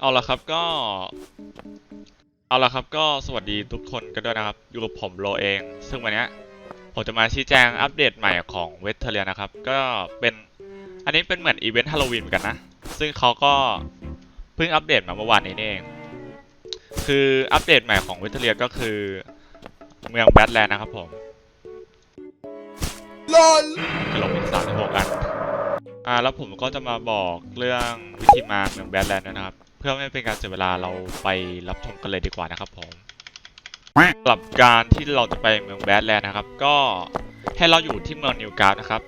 เอาละครับก็ เอาละครับก็สวัสดีทุกคนกันด้วยนะครับ อยู่กับผมโลเอง ซึ่งวันเนี้ยผมจะมาชี้แจงอัปเดตใหม่ของเวทเทเรียนะครับ ก็เป็นอันนี้เป็นเหมือนอีเวนต์ฮาโลวีนเหมือนกันนะ ซึ่งเขาก็เพิ่งอัปเดตมาเมื่อวานนี้นี่เอง คืออัปเดตใหม่ของเวทเทเรียก็คือเมืองแบทแลนด์นะครับผม LOL จะลงอีกสามสิบหกอัน อ่าแล้วผมก็จะมาบอกเรื่องวิธีมาเมืองแบทแลนด์นะครับ เพื่อไม่เป็นการเสียเวลาเราไปรับชมกันเลยดีกว่านะครับผมสำหรับการที่เราจะไปเมืองแบทแลนด์นะครับ ก็ให้เราอยู่ที่เมืองนิวการ์ดนะครับ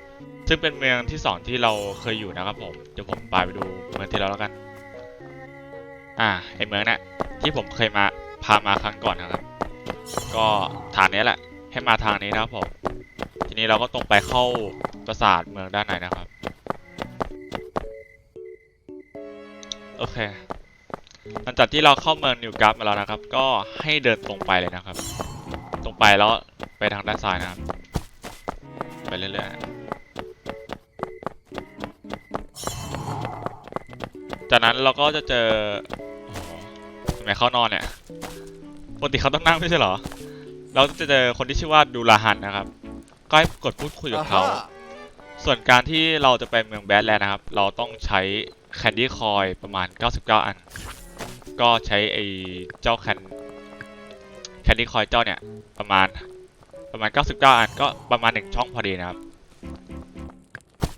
ซึ่งเป็นเมืองที่สองที่เราเคยอยู่นะครับผมเดี๋ยวผมพาไปดูเมืองที่แล้วแล้วกัน อ่าไอเมืองนะี่ที่ผมเคยมาพามาครั้งก่อนนะครับ ก็ทางนี้แหละ ให้มาทางนี้นะครับผมทีนี้เราก็ตรงไปเข้าปราสาทเมืองด้านในนะครับ โอเค หลังจากที่เราเข้าเมืองนิวการ์ดมาแล้วนะครับ ก็ให้เดินตรงไปเลยนะครับ ตรงไปแล้วไปทางด้านซ้ายนะครับ ไปเรื่อยๆ จากนั้นเราก็จะเจอโอ้โหทำไมเขานอนเนี่ยปกติเขาต้องนั่งไม่ใช่เหรอ เราจะเจอคนที่ชื่อว่าดูลาฮันนะครับ ก็ให้กดพูดคุยกับเขา Aha ส่วนการที่เราจะไปเมืองแบดแลนด์นะครับ เราต้องใช้ แคนดี้คอยประมาณ 99 อัน ก็ใช้ไอ้เจ้าแคนแคนดี้คอยเจ้าเนี่ย ประมาณประมาณ 99 อันก็ประมาณ 1 ช่องพอดีนะครับ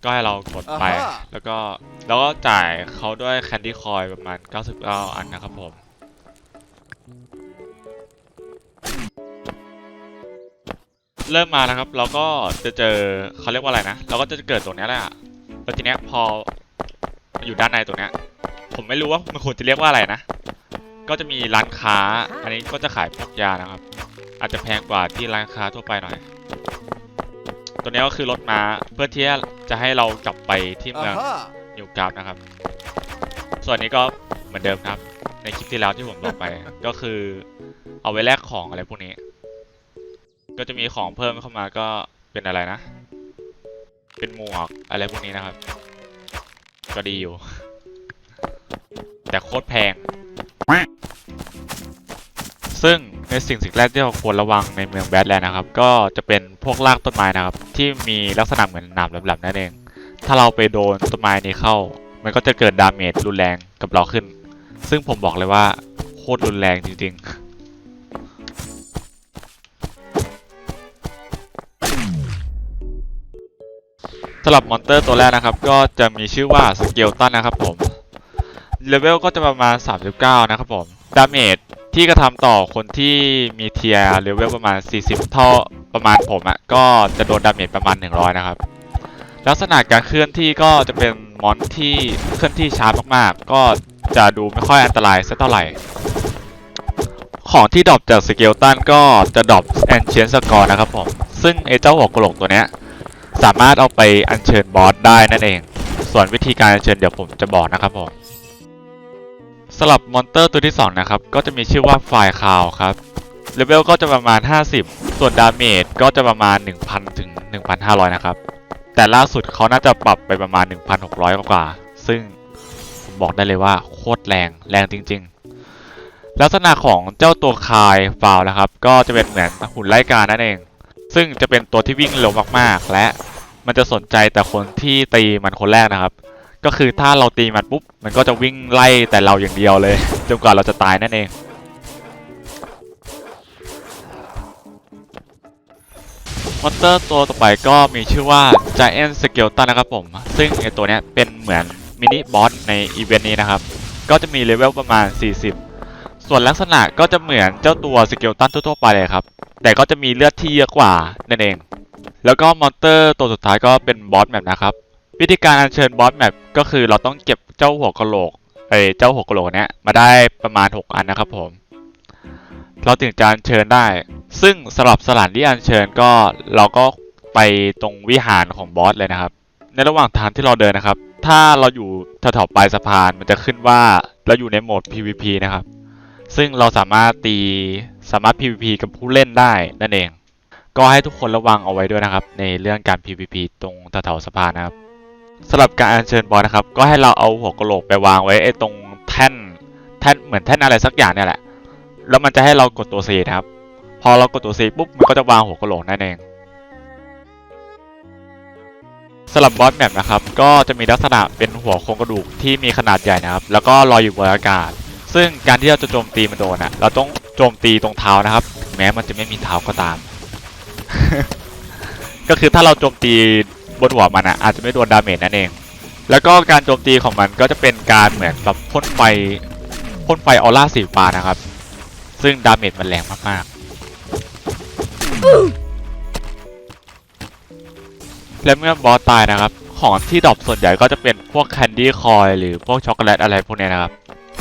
ก็ให้เรากดไปอ่าฮะแล้วก็แล้วก็จ่ายเขาด้วยแคนดี้คอยประมาณ 99 อันนะครับผมเริ่มมานะครับ เราก็จะเจอเขาเรียกว่าอะไรนะ เราก็จะเกิดตรงเนี้ยแหละแล้วทีเนี้ยพอมา อยู่ด้านในตรงเนี้ยผมไม่รู้ว่ามันควรจะเรียกว่าอะไรนะ ก็จะมีร้านค้า อันนี้ก็จะขายพวกยานะครับ อาจจะแพงกว่าที่ร้านค้าทั่วไปหน่อย ตัวเนี้ยก็คือรถม้าเพื่อที่จะให้เรากลับไปที่เมือง Aha นิวกราฟนะครับ ส่วนนี้ก็เหมือนเดิมครับ ในคลิปที่แล้วที่ผมบอกไป ก็คือเอาไว้แลกของอะไรพวกนี้ ก็จะมีของเพิ่มเข้ามาก็เป็นอะไรนะ เป็นหมวกอะไรพวกนี้นะครับ ก็ดีอยู่ แต่โคตรแพง ซึ่งในสิ่งสิ่งแรกที่เราควรระวังในเมืองแบดแลนด์นะครับ ก็จะเป็นพวกรากต้นไม้นะครับ ที่มีลักษณะเหมือนหนามแหลมๆนั่นเอง ถ้าเราไปโดนต้นไม้นี้เข้า มันก็จะเกิดดาเมจรุนแรงกับเราขึ้น ซึ่งผมบอกเลยว่าโคตรรุนแรงจริงๆ สำหรับมอนเตอร์ตัวแรกนะครับ ก็จะมีชื่อว่าสเกลตันนะครับผมเลเวลก็จะประมาณ 39 นะครับผมดาเมจที่กระทำต่อคนที่มีเทียร์เลเวลประมาณ 40 เท่าประมาณผมอะ่ะก็จะโดนดาเมจประมาณ 100 นะครับ ลักษณะการเคลื่อนที่ก็จะเป็นมอนที่เคลื่อนที่ช้ามากๆ ก็จะดูไม่ค่อยอันตรายสักเท่าไหร่ ของที่ดรอปจากสเกลตันก็จะดรอปแอนเชียนสกอร์นะครับผม ซึ่งไอเจ้าหัวกระโหลกตัวเนี้ย สามารถเอาไปอัญเชิญบอสได้นั่นเอง ส่วนวิธีการอัญเชิญเดี๋ยวผมจะบอกนะครับผมสำหรับมอนเตอร์ตัวที่ 2 นะครับ ก็จะมีชื่อว่าไฟคาวครับเลเวลก็จะประมาณ 50 ส่วนดาเมจก็จะประมาณ 1,000 ถึง 1,500 นะครับ แต่ล่าสุดเขาน่าจะปรับไปประมาณ 1,600 กว่า ซึ่งผมบอกได้เลยว่าโคตรแรงแรงจริง ๆ ลักษณะของเจ้าตัวคายฟาวนะครับ ก็จะเป็นเหมือนหุ่นไล่กานั่นเอง ซึ่งจะเป็นตัวที่วิ่งเร็วมากๆ และมันจะสนใจแต่คนที่ตีมันคนแรกนะครับ ก็คือถ้าเราตีมันปุ๊บมันก็จะวิ่งไล่แต่เราอย่างเดียวเลยจนกว่าเราจะตายนั่นเองมอนเตอร์ตัวต่อไปก็มีชื่อว่า Giant Skeleton นะครับผม ซึ่งไอตัวนี้เป็นเหมือนมินิบอสในอีเวนต์นี้นะครับ ก็จะมีเลเวลประมาณ 40 ส่วนลักษณะก็จะเหมือนเจ้าตัวสเกลตันทั่วๆไปเลยครับ แต่ก็จะมีเลือดที่เยอะกว่านั่นเอง แล้วก็มอนเตอร์ตัวสุดท้ายก็เป็นบอสแมปนะครับ วิธีการอัญเชิญบอสแมปก็คือเราต้องเก็บเจ้าหัวกะโหลกไอยเจ้าหัวกะโหลกเนี้ยมาได้ประมาณ 6 อันนะครับผม เราถึงจะอัญเชิญได้ ซึ่งสำหรับสถานที่อัญเชิญก็เราก็ไปตรงวิหารของบอสเลยนะครับ ในระหว่างทางที่เราเดินนะครับ ถ้าเราอยู่แถวๆปลายสะพานมันจะขึ้นว่าเราอยู่ในโหมด PVP นะครับ ซึ่งเราสามารถตีามารถ PVP กับผู้เล่นได้นั่นเอง ก็ให้ทุกคนระวังเอาไว้ด้วยนะครับ ในเรื่องการ PVP ตรงแถวสะพานนะครับสำหรับการอัญเชิญบอสนะครับ ก็ให้เราเอาหัวกะโหลกไปวางไว้ไอ้ตรงแท่นแท่นเหมือนแท่นอะไรสักอย่างเนี่ยแหละ แล้วมันจะให้เรากดตัว C นะครับ พอเรากดตัว C ปุ๊บมันก็จะวางหัวกะโหลกนั่นเองสำหรับบอสแมปนะครับ ก็จะมีลักษณะเป็นหัวโครงกระดูกที่มีขนาดใหญ่นะครับ แล้วก็ลอยอยู่บนอากาศ ซึ่งการที่เราจะโจมตีมันโดนอะ เราต้อง โจมตีตรงเท้านะครับแม้มันจะไม่มีเท้าก็ตาม ก็คือถ้าเราโจมตีบนหัวมันอะอาจจะไม่โดนดาเมจนั่นเอง แล้วก็การโจมตีของมันก็จะเป็นการเหมือนกับพ่นไฟพ่นไฟออร่าสีฟ้านะครับ ซึ่งดาเมจมันแรงมากๆ และเมื่อบอสตายนะครับ ของที่ดรอปส่วนใหญ่ก็จะเป็นพวกแคนดี้คอยหรือพวกช็อกโกแลตอะไรพวกนี้นะครับ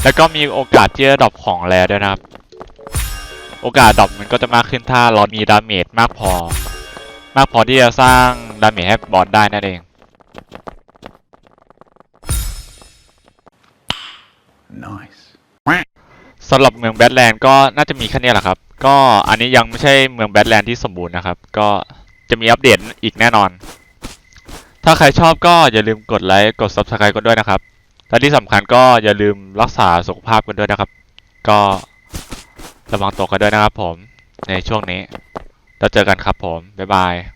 แล้วก็มีโอกาสที่จะดรอปของแรด้วยนะครับ โอกาสดรอปมันก็จะมากขึ้นถ้าเรามีดาเมจมากพอ มากพอที่จะสร้างดาเมจให้บอสได้นั่นเอง Nice. สำหรับเมืองแบทแลนด์ก็น่าจะมีแค่นี้แหละครับ ก็อันนี้ยังไม่ใช่เมืองแบทแลนด์ที่สมบูรณ์นะครับ ก็จะมีอัปเดตอีกแน่นอน ถ้าใครชอบก็อย่าลืมกดไลค์ กด Subscribe กันด้วยนะครับ และที่สำคัญก็อย่าลืมรักษาสุขภาพกันด้วยนะครับ ก็ ระวังตัวกันด้วยนะครับผมในช่วงนี้ แล้วเจอกันครับผม บ๊ายบาย